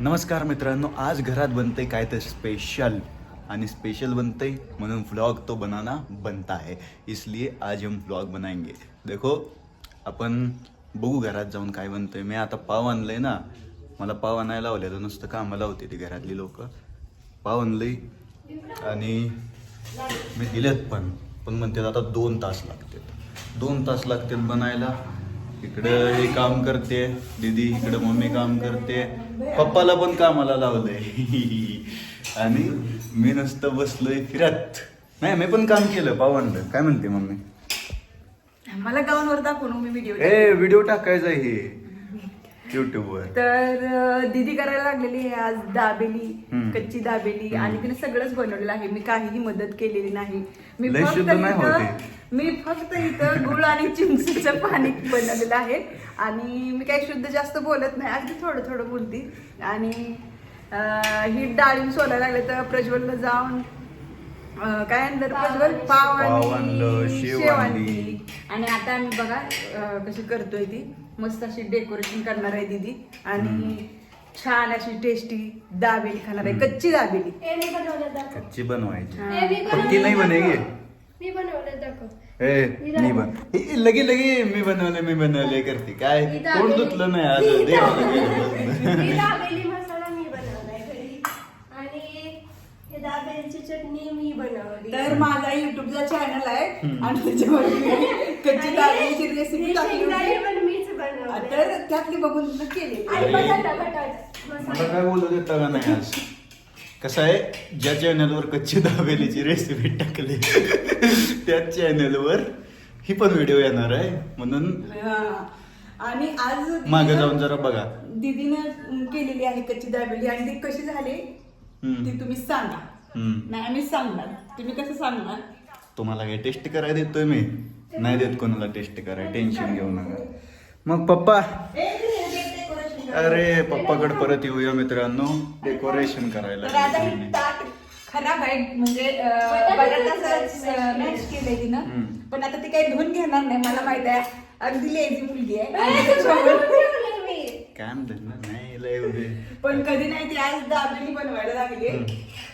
नमस्कार मित्रांनो आज घरात बनते काय तर स्पेशल आणि स्पेशल बनते म्हणून व्लॉग तो बनाना बनता है. इसलिए आज हम व्लॉग बनाएंगे. देखो आपण बघू घरात जाऊन काय बनतंय. मी आता पाव आणलंय ना. मला पाव आणायला लावलेलं नुसतं कामाला होते ती घरातली लोक. पाव आणलंय आणि मी दिलेत पण. पण म्हणतात आता दोन तास लागतात. दोन तास लागतात बनायला. इकडं हे काम करते दीदी इकडं मम्मी काम करते. पप्पाला पण कामाला लावलंय आणि मी नुसतं बसलोय फिरत. नाही मी पण काम केलं पावंड काय म्हणते मम्मी? मला गावांवर दाखवून मी व्हिडिओ ए व्हिडिओ टाकायचा हे युट्यूबवर तर दीदी करायला लागलेली आहे आज दाबेली. कच्ची दाबेली आणि तिने सगळंच बनवलेलं आहे. मी काहीही मदत केलेली नाही. मी लय मी फक्त इथं गुळ आणि चिंचेचं पाणी बनवलेलं आहे. आणि मी काही शुद्ध जास्त बोलत नाही अगदी थोडं थोडं बोलते. आणि ही डाळिंब सोलायला लागले तर प्रज्वलला जाऊन काय आणलं प्रज्वल? पाव आणलं, आणि शेव आणली. आणि आता आम्ही बघा कशी करतोय ती. मस्त अशी डेकोरेशन करणार आहे दीदी. आणि छान अशी टेस्टी दाबेली खाणार आहे. कच्ची दाबेली. कच्ची बनवायची. पक्की नाही बनेगी? मी बनवलं दाखव. ए मी बन हे लगे लगे मी बनवले मी बनवले करते. काय? कोण धुतलं नाही आज? मी दाबेली- मी घे. दाबेली मसाला मी बनवलाय घरी. आणि हे दाबेलीची चटणी मी बनवली. तर माझा युट्यूबचा चॅनल आहे आणि त्याच्यावर मी कच्ची दाबेलीची रेसिपी ही टाकली शेंगदाणे होती पण मीच बनवले. तर त्यातली बघून केली. आणि बटाटा बटाटा मला मसाला काय बोलू देता का नाही आज? कसं आहे ज्या चॅनलवर कच्ची दाबेलीची रेसिपी टाकली त्याच चॅनलवर ही पण व्हिडिओ येणार आहे. म्हणून हा. आणि आज मागे जाऊन जरा बघा. दीदीनं केलेली आहे कच्ची दाबेली. आणि ती कशी झाली. ती तुम्ही सांगा. नाही आम्ही सांगणार. तुम्ही कसं सांगणार? तुम्हाला काय टेस्ट करायला देतोय मी नाही देत कोणाला टेस्ट करायला. टेन्शन घेऊ नका. मग पप्पा अरे पप्पाकडे परत येऊया मित्रांनो. डेकोरेशन करायला आता हे ताट खराब आहे. म्हणजे अं, मॅच केलंय तिनं हम्म. पण आता ती काही धुवून घेणार नाही मला माहीत आहे. अगदी लेझी मुलगी आहे. आणि त्याच्यामुळे- काय म्हणतात ना नाही लय उभे पण कधी नाही ती आज दाबेली बनवायला लागली आहे.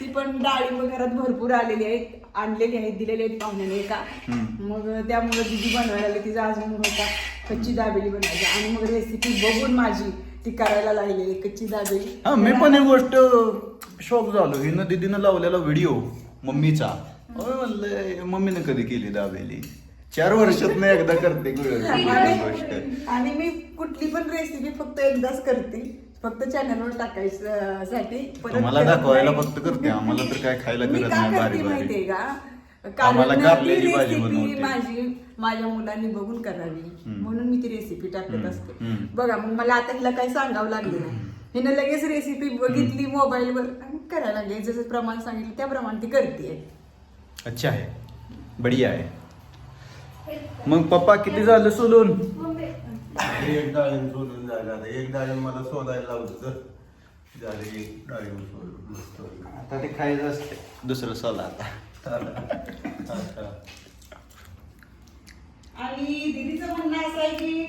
ती पण डाळिंब घरात भरपूर आलेली आहेत. आणलेली आहेत दिलेली आहेत पाहुण्याने एका. हम्म. मग त्यामुळे दिदी बनवायला लागली तिचा आज मूड होता. कच्ची दाबेली बनवायची आणि मग रेसिपी बघून माझी ती करायला लागली कच्ची दाबेली हा मी पण एक गोष्ट शॉक झालो. हिनं दीदीनं लावलेला व्हिडिओ मम्मीचा. अरे म्हणलं मम्मीनं कधी केली दाबेली? चार वर्षात नाही एकदा करते गोष्ट. आणि मी कुठली पण रेसिपी फक्त एकदाच करते. फक्त चॅनलवर टाकायचं साठी. परत तुम्हाला करत दाखवायला नाही. फक्त करते. आम्हाला तर काय खायला मी करत का नाही बारी करते बारी. माहितीये का? आम्हाला कारण कारल्याची भाजी recipe बनवते. माझी माझ्या मुलांनी बघून करावी. म्हणून मी ती रेसिपी टाकत. असते. हम्म. बघा मग मला आता हिला काही सांगावं लागलं नाही. हिनं लगेच रेसिपी बघितली मोबाईलवर आणि करायला लागली. जसं प्रमाण सांगितलं त्याप्रमाणे ती करते अच्छा आहे. बढिया आहे. मग पप्पा किती झालं सोलून? मम्मी एक डाळिंब सोडून झालं. आता एक डाळिंब मला शोधायला लावलं तर झालं एक डाळिंब मस्त. आता ते खायचं असते दुसरं सोला आता. आणि दीदीचं म्हणणं असं आहे की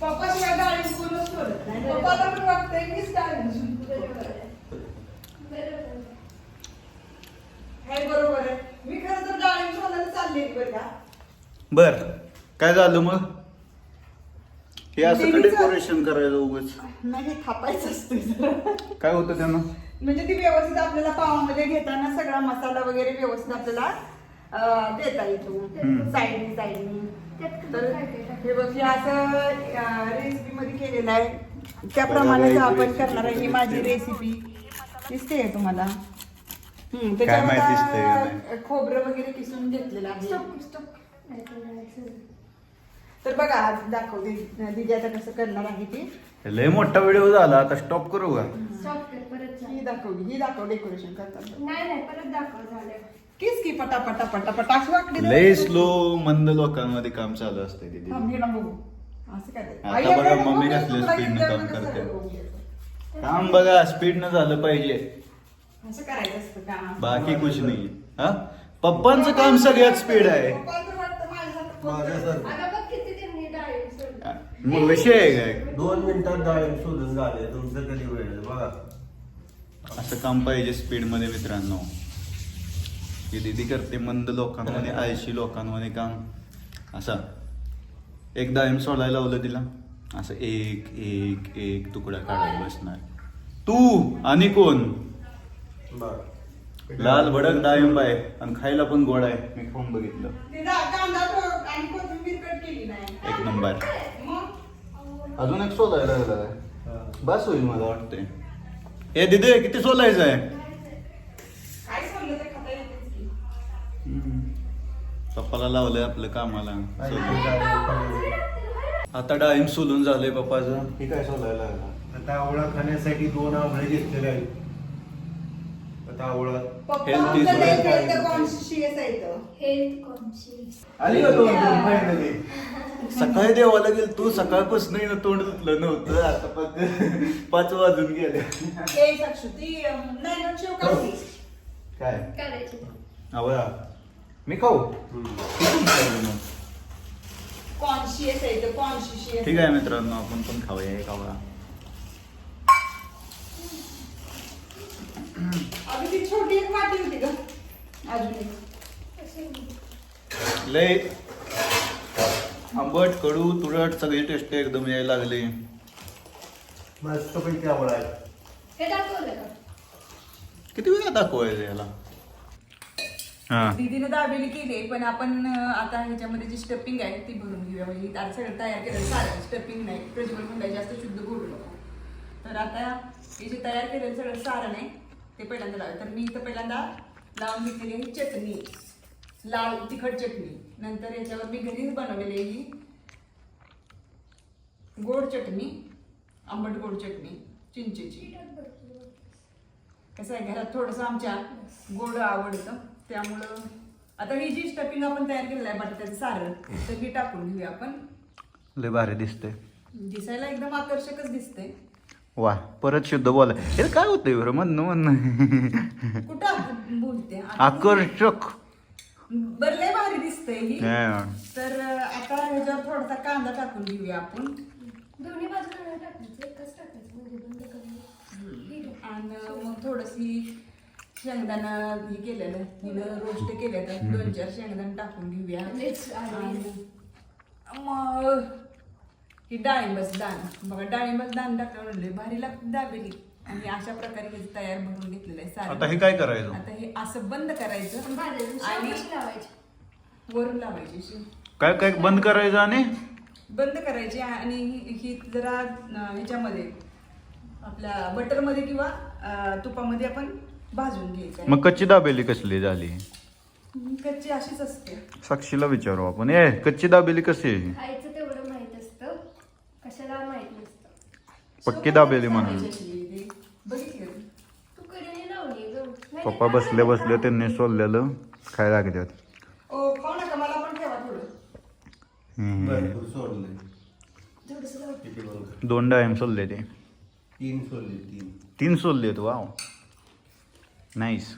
पप्पा शिवाय डाळिंब कोणच सोडत नाही. पप्पाला पण वाटतंय मीच डाळिंब सोडते. हे बरोबर आहे. मी खरं तर डाळिंब सोडायला चालले बरं का बर काय झालं मग? हे असं डेकोरेशन करायचं उगाच? नाही थापायचं असतं. काय होतं त्यानं? म्हणजे ती व्यवस्थित आपल्याला पावामध्ये घेताना सगळा मसाला वगैरे व्यवस्थित आपल्याला अं, देता येतो. साईडनी साईडनी. तर? हे बघ हे असं रेसिपी मध्ये केलेलं आहे. त्याप्रमाणेच बघा, आपण करणार आहे. ही माझी रेसिपी. दिसते तुम्हाला? खोबरं वगैरे किसून घेतलेलं आहे. स्टॉप स्टॉप नाही तर बघा आज दाखवते. दिदी आता कसं करणार आहे ती. लय मोठा व्हिडिओ झाला. आता स्टॉप करू का? ही. दाखवली ही दाखव डेकोरेशन करताना नाही नाही परत दाखव झालं किस की पटा पटा पटा पटा अशी वाकडी लय. स्लो मंद लोकांमध्ये काम चालू असते तिथे थांब, हे ना बघू असं काय ते? आता बघा, आपल्याला मम्मी बघू, कसल्या तुला काम कसं करते. बघू. काम बघा स्पीड न झालं पाहिजे असं करायचं असतं का बाकी कुछ नाही हा पप्पांचं काम सगळ्यात स्पीड आहे पप्पाला तर वाटतं माझ्यासारखं माझ्यासारखं. आता बघ किती त्यांनी डाळिंब सोडलं. मग विषय आहे काय दोन मिनिटात डाळिंब सोडून झाले तुमचं कधी वेळ आहे? बघा असं काम पाहिजे स्पीडमध्ये मित्रांनो. ही दिदी करते मंद लोकांमध्ये आळशी लोकांमध्ये काम. असा. एक डाळिंब सोडायला लावलं तिला. असं एक एक एक तुकडा काढायला बसणार. तू आणि कोण? बर. लाल भडक डाळिंब आहे आणि खायला पण गोड आहे. मी खाऊन बघितलं. एक नंबर. मग? अजून एक लागला हा. बस होईल मला वाटते हे दिदे किती सोलायचं आहे. पप्पाला लावलंय आपलं कामाला. आता डाळिंब सोलून झालंय पप्पाचं हे काय सोलायला लागला आता आवळा खाण्यासाठी दोन आवळे घेतलेले आहेत आता आवळा. हेल्थ कॉन्शियस आली का दोन फायनली सकाळी देवाला गेल तू सकाळपासून ना तोंड धुतलं नव्हतं. आता फक्त पाच वाजून गेले. काय? आवळा मी खाऊ. ठीक आहे मित्रांनो आपण पण खाऊया एक आवळा छोटी एक वाटी होती ग. अजून. लय आंबट कडू तुरट सगळी टेस्ट एकदम यायला लागली. मस्तपैकी आहे. हे दाखवलं का? किती वेळा दाखवायचं याला? हा. दीदीने दाबेली केली पण आपण अं, आता ह्याच्यामध्ये जी स्टफिंग आहे ती भरून घेऊया. म्हणजे आता सगळं तयार केलं सारं स्टफिंग नाही. प्रज्वल म्हणलं जास्त शुद्ध गोडू नको. तर आता हे जे तयार केलेलं सगळं सारण आहे ते पहिल्यांदा लावूया. तर मी इथं पहिल्यांदा लावून घेतलेली आहे चटणी. लाल तिखट चटणी. नंतर याच्यावर मी घरीच बनवलेली ही. गोड चटणी आंबट गोड चटणी चिंचेची. कसं आहे घरात थोडंसं आमच्या गोड आवडतं. त्यामुळं आता ही जी स्टफिंग आपण तयार केलेलं आहे बटाट्याचं सारण तर ही टाकून घेऊया आपण. लय भारी दिसते दिसायला एकदम आकर्षकच दिसते वा परत शुद्ध बोला. हे काय होतंय बरं? म्हणणं म्हणणं. कुठं बोलते? आकर्षक. बरं लय भारी दिसतंय ही. हा. तर आता ह्याच्यावर थोडासा कांदा टाकून घेऊया आपण. दोन्ही बाजूला नाही टाकायचं एकच टाकायचं म्हणजे बंद करून. आणि मग थोडीशी शेंगदाणा हे केलेलं हिनं रोस्ट केलेलं दोन चार शेंगदाणा टाकून घेऊया. Let's add आणि मग ही डाळिंबच दाण बघा डाळिंबच दाण टाकलं म्हणले भारी लागते दाबेली. आणि अशा प्रकारे हे तयार बनवून घेतलेलं आहे. आता हे काय करायचं? आता हे असं बंद करायचं. भाजायचं आणि लावायची. वरून लावायची अशी. काय काय बंद करायचं आणि? बंद करायची आणि ही ही जरा अं, ह्याच्यामध्ये आपल्या बटरमध्ये किंवा अं, तुपामध्ये आपण भाजून घ्यायचं मग कच्ची दाबेली कसली झाली? कच्ची अशीच असते. साक्षीला विचारू आपण. ए कच्ची दाबेली कशी? आहे खायचं तेवढं माहीत असतं. कशाला माहीत नसतं. पक्की दाबेली म्हणून. बघितलं. तू कडेने लावली ग. नाही, पप्पा नाही, बसले बसले त्यांनी सोललेलं. खायला लागतात ओ खाऊ नका मला पण ठेवा थोडं हम्म. भरपूर सोडले थोडंसं लाव. किती बघ दोन डायम सोलले ते. तीन सोडले तीन. तीन सोललेत वाव. नाईस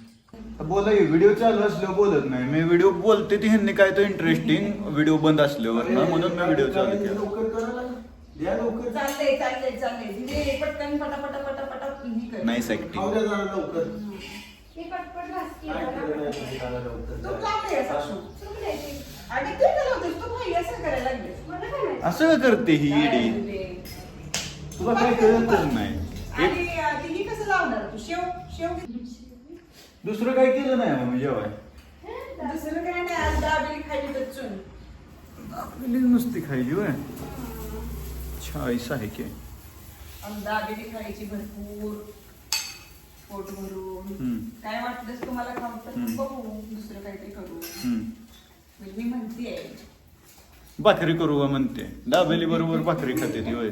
बोला व्हिडिओ चालू असल्यावर बोलत नाही. मी व्हिडिओ बोलते ती ह्यांनी काय तर इंटरेस्टिंग व्हिडिओ बंद असल्यावर. ना म्हणून मी व्हिडिओ चालू केला. लवकर करा ना. द्या लवकर. चाललंय चाललंय चाललंय धीरे पटकन पटापटा पटापटा ही कर. नाईस खाऊ ऍक्टिंग द्या जरा लवकर. पटपट भाजकी काय जरा केलं नाही जरा लवकर तू तू द्यायची. अगं तू काय होतेस तू भाई असं करायला लागलीस मला काय माहिती? असं का करते ही काय रे? तुला काय कळतच नाही. एक आणि ही कसं लावणार? तू शेव शेव दुसरं काय केलं नाही मग जेवाय. दुसरं काय नाही आज दाबेली खायची तर चून आपली नुसती खायची वय छाईस आहे की आणि दाबेली खायची भरपूर. पोट भरून. हम्म. काय वाटलंच तुम्हाला खाऊ तर हम्म. बघू दुसरं काहीतरी करू. हम्म. म्हणजे मी भाकरी करू बा म्हणते. दाबेली बरोबर भाकरी खाते ती होय.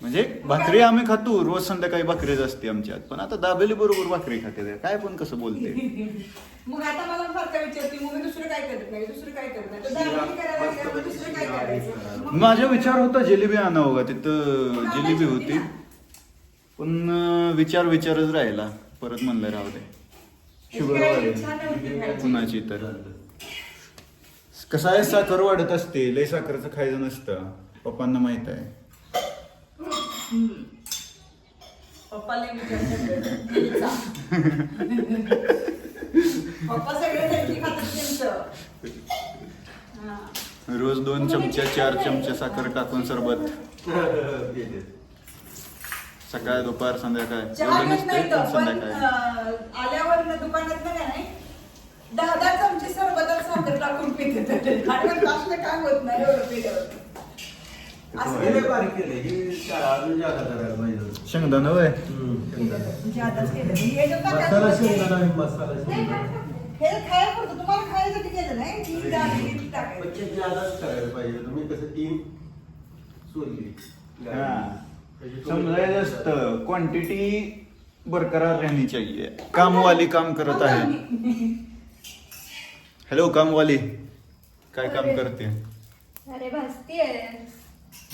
म्हणजे भाकरी आम्ही खातो रोज संध्याकाळी भाकरीच असते आमच्यात. पण आता दाबेली बरोबर भाकरी खाते. काय पण कसं बोलते. मग आता मला फार काय विचारते मग मी दुसरं काय करत नाही दुसरं काय करत नाही? तर दाबेली करायला लागल्यावर दुसरं काय करायचं? मग माझा विचार होता जिलेबी आणावं का? तिथं जिलेबी होती. पण विचार विचारच राहिला. परत म्हणलं राहू दे. शुगर. कुणाची तर. कसं आहे? साखर वाढत असते लय साखरेचं खायचं नसतं. पप्पांना माहीत आहे. पप्पाला विचार पप्पा सगळे त्यांची खातात चिंच हा. रोज दोन चमचे चार चमचे साखर टाकून सरबत. सकाळ दुपार संध्याकाळ. चहा एवढं घेत नाही नसते पण संध्याकाळी. आल्यावर दुकानात नाही. दहा दहा चमचे साखर टाकून पिते आणि मग नाश्ता काय होत नाही एवढं पिल्यावर असं हे लय बारीक केलंय. ही शाळा अजून जादा करायला पाहिजे होती. शेंगदाणा हम्म, शेंगदाणा. ज्यादाच केलं. हे जो मसाला टाकायचं शेंगदाणा आणि मसाला शेंगदाणा. हे खायला पुरतं तुम्हाला खायसाठी केलं नाही ती डाळी पण टाकायची ते जादाच करायला पाहिजे होतं. कसं तीन सोडली त्याची थोडी- असतं क्वांटिटी बरकरार रहनी चाहिए कामवाली काम करत आहे हॅलो कामवाली काय काम करते? अरे भासतीये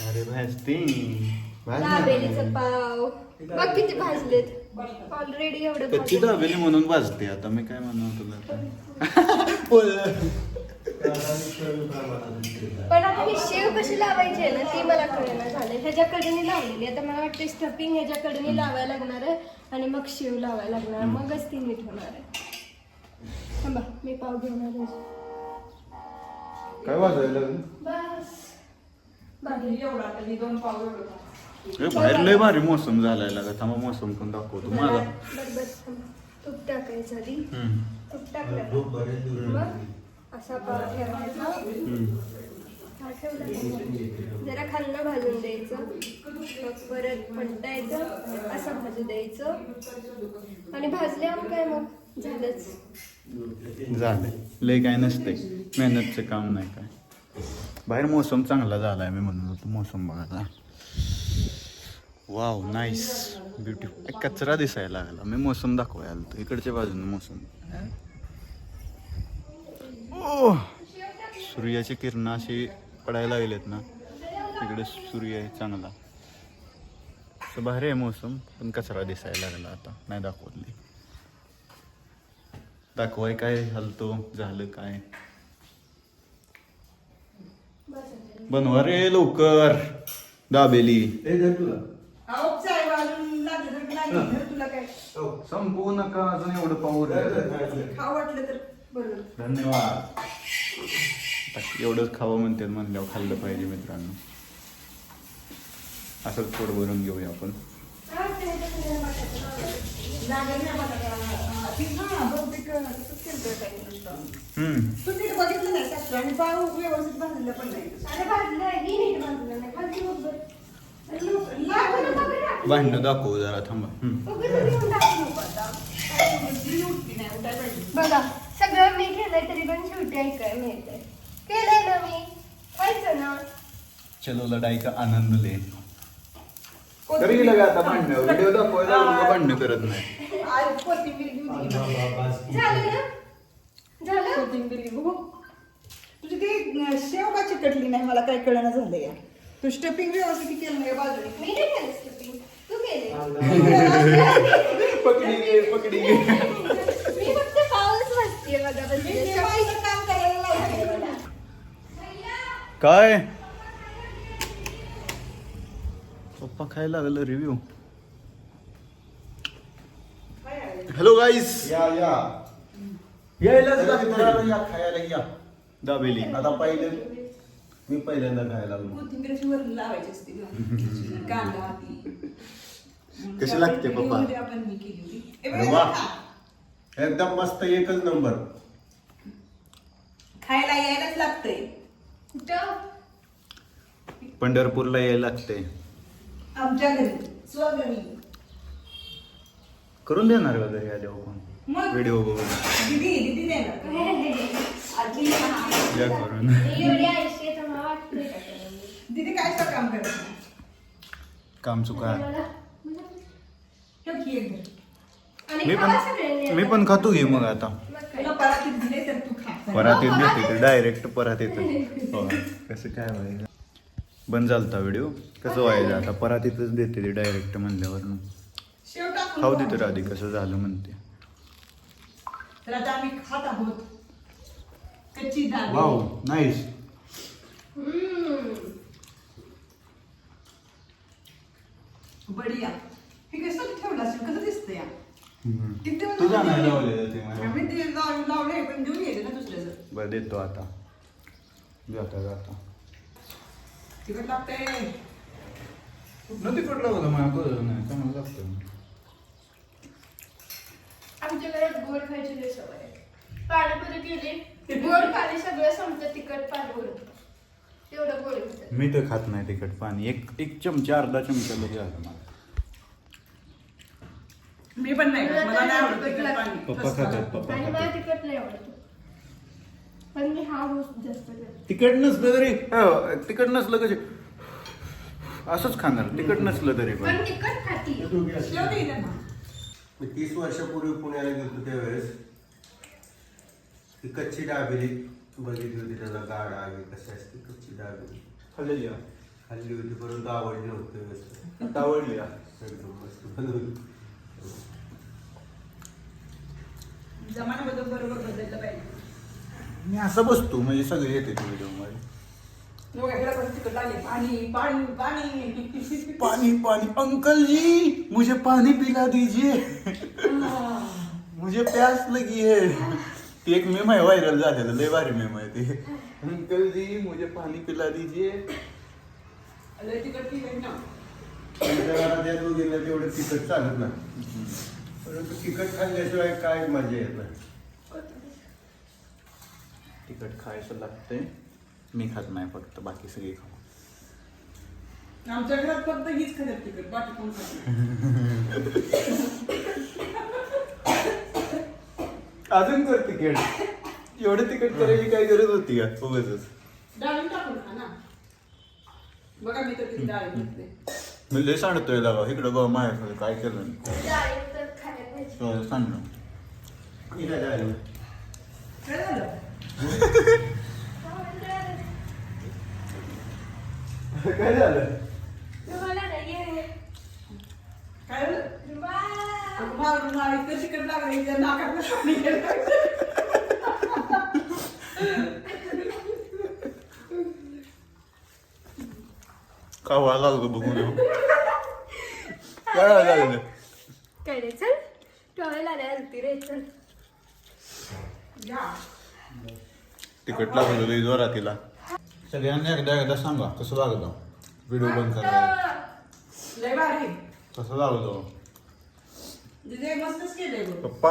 अरे भाजती दाबेलीचं पाव. बघ किती भाजलेत. ऑलरेडी एवढं कच्ची. दाबेली म्हणून भाजते. आता मी काय म्हणू. पण आता ही शेव कशी लावायची आहे ना ती मला कळना झालं ह्याच्याकडे लावलेली आता मला वाटतं स्टफिंग ह्याच्याकडे लावायला लागणार आहे आणि मग शेव लावायला लागणार मगच ती नीट होणार आहे. थांबा मी पाव घेऊन आले. काय वाजायला? बाहेर लय भारी मोसम झालाय लागा. थांबा मोसम पण दाखवतो. मला. तूप टाकायचं आधी. तूप टाकलं. असा पाव ठेवायचा. हा? जरा खालनं भाजून द्यायचं. मग परत पलटायचं. असं भाजू द्यायचं. आणि भाजल्यावर काय मग? झालं लय काय नसते मेहनतचं काम नाही काय. बाहेर मोसम चांगला झालाय मी म्हणत होतो मोसम बघायला. वाव नाईस ब्युटिफुल कचरा दिसायला लागला. मी मोसम दाखवायला आलो इकडच्या बाजूने मोसम. Oh, सूर्याची किरण अशी पडायला लागलेत ना. इकडे सूर्य आहे चांगला. तर भारी आहे मोसम पण कचरा दिसायला लागला आता. नाही दाखवली दाखवाय काय हलतो झालं काय? बनवा रे लवकर दाबेली. हे. हो. संपवू नका अजून एवढं बरोबर धन्यवाद. एवढंच खावं म्हणतात म्हणल्यावर खाल्लं पाहिजे मित्रांनो. असंच पोट भरून घेऊया आपण. बघितलं नाही सासू आणि पाव व्यवस्थित पण नाही. भांडणं दाखवू जरा थांबा. बघा सगळं मी केलंय तरी पण शेवटी ऐकाय मिळतंय. केलंय ना मी? खायचं ना? चलो लढाई का आनंद ले. तरी गेलं का आता भांडणं व्हिडिओ दाखवायला उगा भांडणं करत नाही आज कोथिंबीर घेऊन ये. बस. झालं? ना झालं? कोथिंबीर घेऊ. बघ. तुझी ती अं, शेव का चिकटली नाही मला काय कळणं झालं या. तू स्टफिंग व्यवस्थित केलं नाही बाजूने? मी नाही केलं स्टफिंग तू केले? पकडी घे पकडी घे. मी फक्त पाऊस वाजते बघा बस मी नेमाईचं काम करायला लावते. मला. काय? पप्पा खायला लागलं रिव्ह्यू हॅलो गाईस या या. यायलाच लागतंय. मित्रांनो, या खायला या. दाबेली आता पहिले मी पहिल्यांदा खायला लागलो. कोथिंबीर अशी वर लावायची असते गं. कांदा ती कशी लागते, पप्पा? व्हिडिओमध्ये आपण मी केली होती. ए, अरे वा. एकदम मस्त एकच नंबर. खायला यायलाच लागतंय. कुठं? पंढरपूरला यायला लागते आमच्या घरी स्वघरी करून देणार का घरी आल्यावर कोण? मग व्हिडिओ बघून. दिदी दिदी देणार. आजी. या करून. मी एवढी आयुष्य आहे तर मला वाटतंय का करून मी. दिदी काय काम करत नाही काम चुका. मला- ठेव की एक धर. आणि मी खावा सगळ्यांनी पण मी. पण खातो घे मग आता. मग काय? तुला परातीत दिले तर तू खा. परातीत देते डायरेक्ट परातीत हो कसं काय व्हायचं बंद झालता व्हिडिओ कसं व्हायचं आता? परातीतच देते ते डायरेक्ट म्हणल्यावर शेव टाकून खाऊ खा. दे तर आधी कसं झालं म्हणते. तर आता आम्ही खात आहोत कच्ची डाळ वाव नाईस. बढिया. हे कसं ठेवलं असेल? कसं दिसतं या किती दिवस तुझा झाले? नाही लावलेलं ते मला. आम्ही ते लाव- लावलंय पण घेऊन येते ना दुसऱ्याचं. बरं देतो आता. जाता जाता. तिकट लागतंय. कुठलं तिकट लागलं मला कळलं नाही चांगलं लागतं आमच्या घरात गोड खायची लई सवय आहे. पाणीपुरी केली गोड पाणी सगळं संपतं तिखट पाणी उरत. तेवढं गोड होतं मी तर खात नाही तिखट पाणी. एक एक चमचा अर्धा चमचा लगे आलं मला. मी पण नाही खात. मला नाही आवडत तिखट तिखट लागतं. पाणी. पप्पा खातात पप्पा आणि मला खातात तिखट नाही आवडतं. पण मी हा गोष्ट जास्त करते. तिखट नसलं तरी. हो, तिखट नसलं कसे असंच खाणार तिखट नसलं तरी पण. पण तिखट खाती. शेवटी त्यांना मी तीस वर्षापूर्वी पुण्याला गेलो त्यावेळेस. ती कच्ची डाबेली बघितली होती त्याला गाडा आहे कशी असते कच्ची डाबेली. खाल्लेली खाल्ली होती परंतु आवडली होती व्यवस्थित. आता आवडली एकदम मस्त बनवली. जमाना बदल बरोबर बदललं पाहिजे. मी असं बसतो म्हणजे सगळे येते व्हिडिओमध्ये. मग ह्याला पण पाणी पाणी. पाणी अंकल जी मुझे पानी पिला दीजिए. मुझे प्यास लगी है. ती एक मेम आहे व्हायरल झालेलं. लय भारी मेम आहे ते. अंकल जी मुझे पानी पिला दीजिए. लय तिकट केलंय ना. घरात तेवढं तिखट चालत नाही. परंतु तिखट खाल्ल्याशिवाय काय मजा येत नाही. तिखट खायचं लागतंय. मी खात नाही फक्त बाकी सगळे खाऊ. आमच्या घरात फक्त हीच खातात तिकट बाकी कोण खात. अजून कर तिखट एवढं तिखट करायची काय गरज होती का उगाच डाळी टाकून खा ना. बघा मी तर किती डाळी घेतले. मी लय सांगतोय दाबा इकडं बघ माझ्याकडे काय केलं नाही. डाळी तर खायला पाहिजे तो सांग ही काय झाली? काय झालं काय. मारून मारी तर तिकट लागले नाकात पाणी. कावळा लागलो बघून काय झालं काय रे चल टॉवेल आले आलती रे चल घ्या. तिकट लागलं लई जोरात तिला. सगळ्यांना एकदा एकदा सांगा कसं लागलं व्हिडिओ बंद करा लय भारी. कसं लागलं दिदे मस्तच केलंय बघ. पप्पा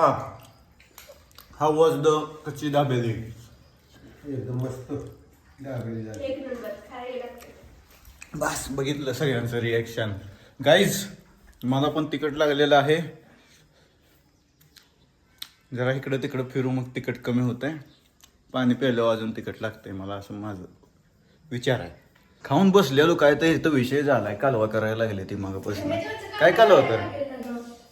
हा वॉज द कच्ची दाबेली. एकदम मस्त डाबेली झाली. एक नंबर खायला लागते. बस बघितलं सगळ्यांचं रिॲक्शन गाईज मला पण तिकट लागलेलं आहे. जरा इकडं तिकडं फिरू मग तिकट कमी होत आहे पाणी प्यायलं अजून तिकट लागतंय मला असं माझं विचार आहे. खाऊन बसलेलो काय तर इथं विषय झालाय कालवा करायला लागले ती मागापासून काय कालवा तर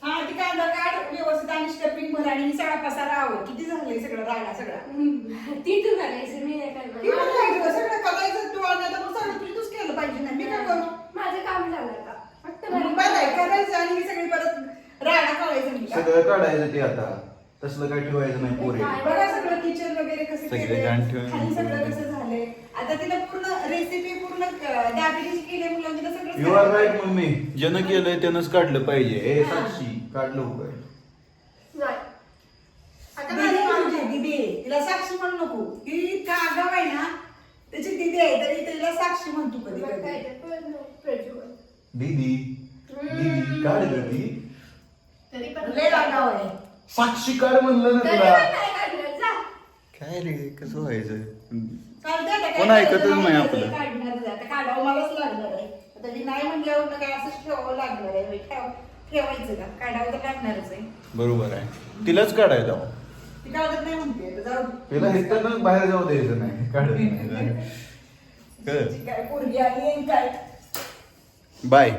हा ती कांदा काढ व्यवस्थित आणि स्टफिंग भर आणि सगळा पसारा आवर. किती झालंय सगळं राडा सगळा? ती तू करायचं मी नाही ती पण करणार नाही गं, सगळं करायचं. तू आणि आता मग सगळं तुझी तूच केलं पाहिजे ना. मी काय करू? माझं काम झालं आता. फक्त मग बरं करायचं. आणि सगळी परत राडा का? सगळं काढायचं ते आता. तसलं काय ठेवायचं नाही पोरे. बघा सगळं किचन वगैरे कसं सगळे केलंय, घाण ठेवून- खाली सगळं कसं झालंय. आता तिला पूर्ण रेसिपी पूर्ण डायबिटीज केली मुलांनी सगळं यू आर राईट मम्मी. ज्यानं केलंय त्यानंच काढलं पाहिजे. ए साक्षी काढलं नाही. आता माझी माझी दिदी आहे. तिला साक्षी म्हणू नको. ही इतका आगाव आहे ना त्याची दिदी आहे तरी तिला साक्षी म्हणतो कधी मग कधी काय ते कळत नाही, प्रज्वल. दीदी दीदी काढ गं ती तरी पण लय आगाव आहे साक्षी काढ म्हणलं ना तरी तुला. काय रे कसं व्हायचं कोण ऐकतच? नाही आपलं. काढणारच आहे. आता काढावं मलाच लागणार आहे आता मी नाही म्हणल्यावर काय असंच ठेवावं लागणार आहे ठेव ठेवायचं का काढावं तर लागणारच आहे बरोबर आहे तिलाच काढायला लाव. ती काढत नाही म्हणते आता जाऊ दे. तिला बाहेर जाऊ द्यायचं नाही काढत नाही कळलं? काय पोरगी आली आहे काय बाय